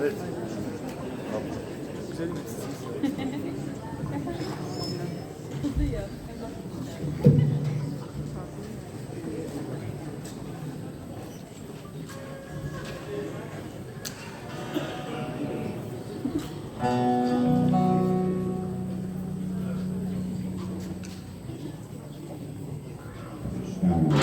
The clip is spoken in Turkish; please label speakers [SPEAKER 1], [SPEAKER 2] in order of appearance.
[SPEAKER 1] İşaret.
[SPEAKER 2] Güzel bir
[SPEAKER 3] Yeni